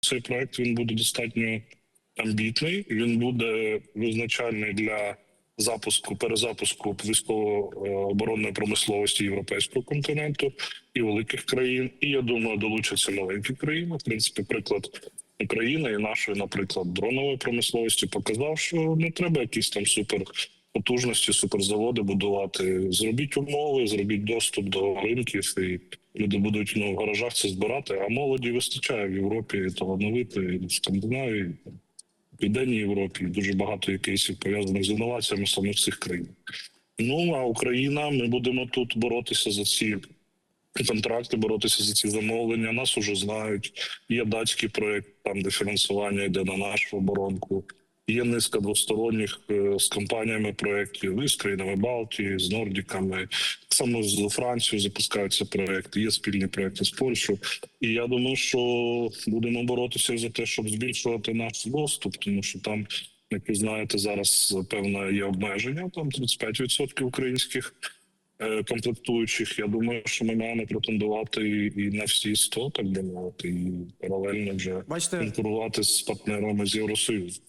Цей проект він буде достатньо амбітний. Він буде визначальний для запуску перезапуску військово-оборонної промисловості європейського континенту і великих країн. І я думаю, долучаться маленькі країни. В принципі, приклад України і нашої, наприклад, дронової промисловості показав, що не треба якісь там супер потужності, суперзаводи будувати. Зробіть умови, зробіть доступ до ринків, і люди будуть ну, в гаражах це збирати. А молоді вистачає в Європі талановитої, в Скандинавії, в Південній Європі. Дуже багато кейсів пов'язаних з інноваціями саме в цих країнах. Ну а Україна, ми будемо тут боротися за ці контракти, боротися за ці замовлення. Нас уже знають. Є датський проект, там де фінансування йде на нашу оборонку. Є низка двосторонніх е, з компаніями проєктів, і з країнами Балтії, з Нордіками. Так само з Францією запускаються проекти. Є спільні проекти з Польщею. І я думаю, що будемо боротися за те, щоб збільшувати наш доступ, тому що там, як ви знаєте, зараз певне є обмеження. Там 35% українських е, комплектуючих. Я думаю, що ми маємо претендувати і, і на всі 100, так би мовити, і паралельно вже Бачите, конкурувати з партнерами з Євросоюзу.